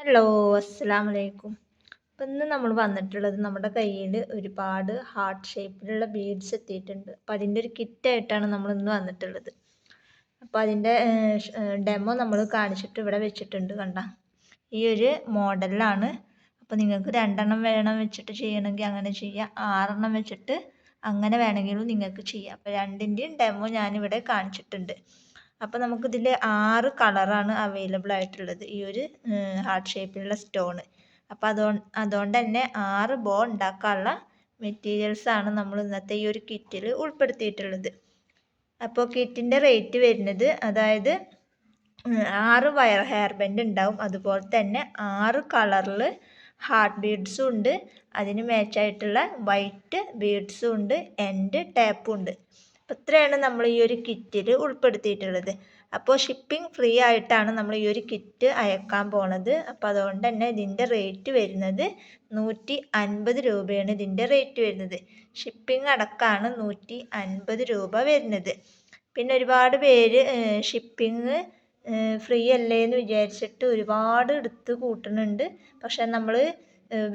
Hello അസ്സാം വലൈക്കും അപ്പം ഇന്ന് നമ്മൾ വന്നിട്ടുള്ളത് നമ്മുടെ കയ്യിൽ ഒരുപാട് ഹാർട്ട് ഷേപ്പിലുള്ള ബീഡ്സ് എത്തിയിട്ടുണ്ട്. അപ്പോൾ അതിന്റെ ഒരു കിറ്റായിട്ടാണ് നമ്മൾ ഇന്ന് വന്നിട്ടുള്ളത്. അപ്പോൾ അതിന്റെ ഡെമോ നമ്മൾ കാണിച്ചിട്ട് ഇവിടെ വെച്ചിട്ടുണ്ട് കണ്ട. ഈ ഒരു മോഡലിലാണ് അപ്പോൾ നിങ്ങൾക്ക് രണ്ടെണ്ണം വേണം വെച്ചിട്ട് ചെയ്യണമെങ്കിൽ അങ്ങനെ ചെയ്യാം. ആറെണ്ണം വെച്ചിട്ട് അങ്ങനെ വേണമെങ്കിലും നിങ്ങൾക്ക് ചെയ്യാം. അപ്പോൾ രണ്ടിന്റെയും ഡെമോ ഞാനിവിടെ കാണിച്ചിട്ടുണ്ട്. അപ്പോൾ നമുക്കിതിൽ ആറ് കളറാണ് അവൈലബിൾ ആയിട്ടുള്ളത്. ഈ ഒരു ഹാർട്ട് ഷേപ്പിലുള്ള സ്റ്റോൺ അപ്പോൾ അതോ അതുകൊണ്ട് തന്നെ ആറ് ബോ ഉണ്ടാക്കാനുള്ള മെറ്റീരിയൽസാണ് നമ്മൾ ഇന്നത്തെ ഈ ഒരു കിറ്റിൽ ഉൾപ്പെടുത്തിയിട്ടുള്ളത്. അപ്പോൾ കിറ്റിന്റെ റേറ്റ് വരുന്നത് അതായത് ആറ് വയർ ഹെയർ ബാൻഡ് ഉണ്ടാവും. അതുപോലെ തന്നെ ആറ് കളറിൽ ഹാർട്ട് ബീഡ്സും ഉണ്ട്. അതിന് മാച്ചായിട്ടുള്ള വൈറ്റ് ബീഡ്സും ഉണ്ട്. എൻഡ് ടാപ്പും ഉണ്ട്. അപ്പോൾ ഇത്രയാണ് നമ്മൾ ഈ ഒരു കിറ്റിൽ ഉൾപ്പെടുത്തിയിട്ടുള്ളത്. അപ്പോൾ ഷിപ്പിംഗ് ഫ്രീ ആയിട്ടാണ് നമ്മൾ ഈ ഒരു കിറ്റ് അയക്കാൻ പോണത്. അപ്പോൾ അതുകൊണ്ട് തന്നെ ഇതിന്റെ റേറ്റ് വരുന്നത് നൂറ്റി അൻപത് രൂപയാണ് ഇതിന്റെ റേറ്റ് വരുന്നത്. ഷിപ്പിംഗ് അടക്കമാണ് നൂറ്റി അൻപത് രൂപ വരുന്നത്. പിന്നെ ഒരുപാട് പേര് ഷിപ്പിംഗ് ഫ്രീ അല്ലേ എന്ന് വിചാരിച്ചിട്ട് ഒരുപാട് എടുത്ത് കൂട്ടുന്നുണ്ട് പക്ഷെ നമ്മൾ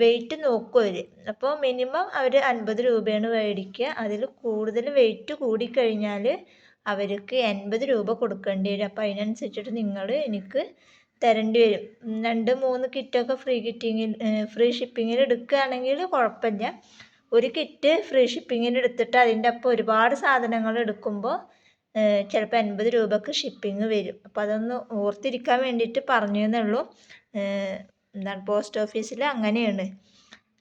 വെയിറ്റ് നോക്കും അവർ അപ്പോൾ മിനിമം അവർ അൻപത് രൂപയാണ് മേടിക്കുക. അതിൽ കൂടുതൽ വെയിറ്റ് കൂടിക്കഴിഞ്ഞാൽ അവർക്ക് എൺപത് രൂപ കൊടുക്കേണ്ടി വരും. അപ്പോൾ അതിനനുസരിച്ചിട്ട് നിങ്ങൾ എനിക്ക് തരേണ്ടി വരും. രണ്ട് മൂന്ന് കിറ്റൊക്കെ ഫ്രീ കിറ്റിങ്ങിൽ ഫ്രീ ഷിപ്പിങ്ങിൽ എടുക്കുകയാണെങ്കിൽ കുഴപ്പമില്ല. ഒരു കിറ്റ് ഫ്രീ ഷിപ്പിങ്ങിന് എടുത്തിട്ട് അതിന്റെ ഒപ്പം ഒരുപാട് സാധനങ്ങൾ എടുക്കുമ്പോൾ ചിലപ്പോൾ എൺപത് രൂപക്ക് ഷിപ്പിംഗ് വരും. അപ്പോൾ അതൊന്ന് ഓർത്തിരിക്കാൻ വേണ്ടിയിട്ട് പറഞ്ഞു എന്നേ ഉള്ളൂ എന്താണ് പോസ്റ്റ് ഓഫീസിൽ അങ്ങനെയാണ്.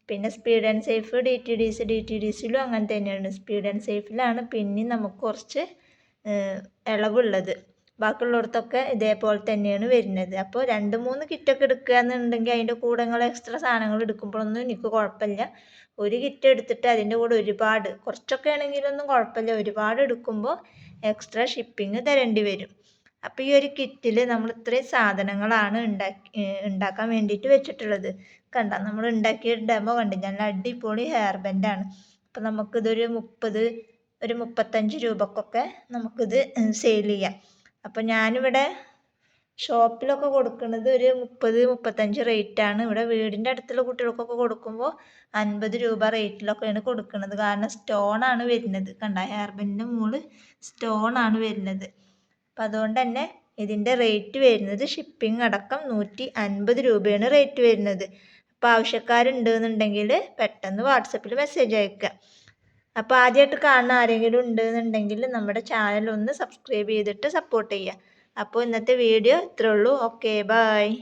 പിന്നെ speed and safe D T D C D T D സിയിലും അങ്ങനെ തന്നെയാണ്. സ്പീഡ് ആൻഡ് സേഫിലാണ് പിന്നെ നമുക്ക് കുറച്ച് ഇളവുള്ളത്. ബാക്കിയുള്ളിടത്തൊക്കെ ഇതേപോലെ തന്നെയാണ് വരുന്നത്. അപ്പോൾ രണ്ട് മൂന്ന് കിറ്റൊക്കെ എടുക്കുക എന്നുണ്ടെങ്കിൽ അതിന്റെ കൂടെ നിങ്ങൾ എക്സ്ട്രാ സാധനങ്ങൾ എടുക്കുമ്പോഴൊന്നും എനിക്ക് കുഴപ്പമില്ല. ഒരു കിറ്റ് എടുത്തിട്ട് അതിന്റെ കൂടെ ഒരുപാട് കുറച്ചൊക്കെ ആണെങ്കിലൊന്നും കുഴപ്പമില്ല. ഒരുപാട് എടുക്കുമ്പോൾ എക്സ്ട്രാ ഷിപ്പിംഗ് തരേണ്ടി വരും. അപ്പോൾ ഈ ഒരു കിറ്റിൽ നമ്മൾ ഇത്രയും സാധനങ്ങളാണ് ഉണ്ടാക്കി ഉണ്ടാക്കാൻ വേണ്ടിയിട്ട് വെച്ചിട്ടുള്ളത്. കണ്ട? നമ്മൾ ഉണ്ടാക്കിയ ഡെമോ കണ്ടില്ല നല്ല അടിപൊളി ഹെയർ ബാൻഡാണ് അപ്പോൾ നമുക്കിതൊരു മുപ്പത് ഒരു മുപ്പത്തഞ്ച് രൂപക്കൊക്കെ നമുക്കിത് സെയിൽ ചെയ്യാം. അപ്പോൾ ഞാനിവിടെ ഷോപ്പിലൊക്കെ കൊടുക്കുന്നത് ഒരു മുപ്പത് മുപ്പത്തഞ്ച് റേറ്റാണ് ഇവിടെ വീടിന്റെ അടുത്തുള്ള കുട്ടികൾക്കൊക്കെ കൊടുക്കുമ്പോൾ അൻപത് രൂപ റേറ്റിലൊക്കെയാണ് കൊടുക്കുന്നത്. കാരണം സ്റ്റോണാണ് വരുന്നത്. കണ്ട? ഹെയർ ബാൻഡിന്റെ മുകളിൽ സ്റ്റോണാണ് വരുന്നത്. അപ്പം അതുകൊണ്ട് തന്നെ ഇതിന്റെ റേറ്റ് വരുന്നത് ഷിപ്പിംഗ് അടക്കം നൂറ്റി അൻപത് രൂപയാണ് റേറ്റ് വരുന്നത്. അപ്പോൾ ആവശ്യക്കാരുണ്ടെന്നുണ്ടെങ്കിൽ പെട്ടെന്ന് വാട്സപ്പിൽ മെസ്സേജ് അയക്കുക അപ്പോൾ ആദ്യമായിട്ട് കാണുന്ന ആരെങ്കിലും ഉണ്ടെന്നുണ്ടെങ്കിൽ നമ്മുടെ ചാനൽ ഒന്ന് സബ്സ്ക്രൈബ് ചെയ്തിട്ട് സപ്പോർട്ട് ചെയ്യുക അപ്പോൾ ഇന്നത്തെ വീഡിയോ ഇത്രേ ഉള്ളൂ. Okay bye